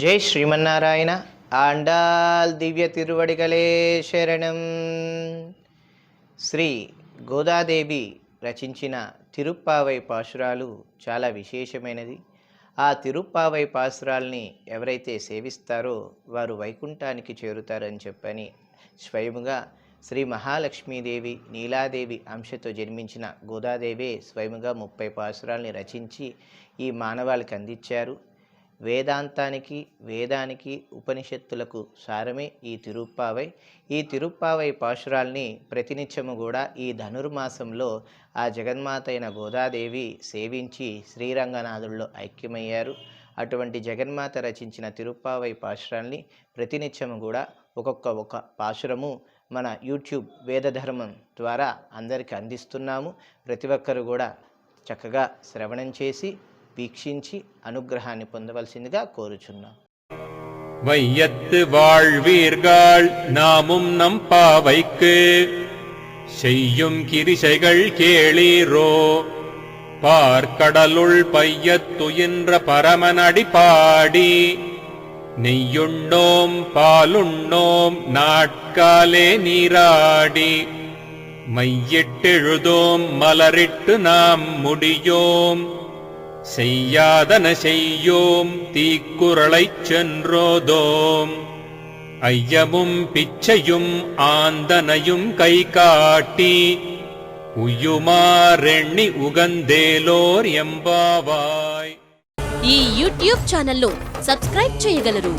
జై శ్రీమన్నారాయణ ఆండాల్ దివ్య తిరువడిగలే శరణం. శ్రీ గోదాదేవి రచించిన తిరుప్పావై పాశురాలు చాలా విశేషమైనది. ఆ తిరుప్పావై పాశురాల్ని ఎవరైతే సేవిస్తారో వారు వైకుంఠానికి చేరుతారని చెప్పని స్వయముగా శ్రీ మహాలక్ష్మీదేవి నీలాదేవి అంశతో జన్మించిన గోదాదేవే స్వయముగా ముప్పై పాశురాల్ని రచించి ఈ మానవాళికి అందించారు. వేదాంతానికి వేదానికి ఉపనిషత్తులకు సారమే ఈ తిరుప్పావై. ఈ తిరుప్పావై పాశురాల్ని ప్రతినిత్యము కూడా ఈ ధనుర్మాసంలో ఆ జగన్మాత అయిన గోదాదేవి సేవించి శ్రీరంగనాథుల్లో ఐక్యమయ్యారు. అటువంటి జగన్మాత రచించిన తిరుప్పావై పాశురాల్ని ప్రతినిత్యము కూడా ఒక్కొక్క ఒక పాశురము మన యూట్యూబ్ వేదధర్మం ద్వారా అందరికీ అందిస్తున్నాము. ప్రతి ఒక్కరు కూడా చక్కగా శ్రవణం చేసి వీక్షించి అనుగ్రహాన్ని పొందవలసిందిగా కోరుచున్నాం வையத்து வாழ்வீர்கள் நாமும் நம் பாவைக்கு செய்யும் கிரிசைகள் கேளீரோ பார்க்கடலுள் பையத்துயின்ற பரமனடி பாடி நெய்யுண்ணோம் பாலுண்ணோம் நாட்காலே நீராடி மையிட்டெழுதோம் மலரிட்டு நாம் முடியோம் செய்யாதன செய்யோம் தீக்குறளைச் சென்றோதோம் ஐயமும் பிச்சையும் ஆந்தனையும் கை காட்டி உய்யுமாறெண்ணி உகந்தேலோர் எம்பாவாய் ఈ యూట్యూబ్ ఛానల్ను సబ్స్క్రైబ్ చేయగలరు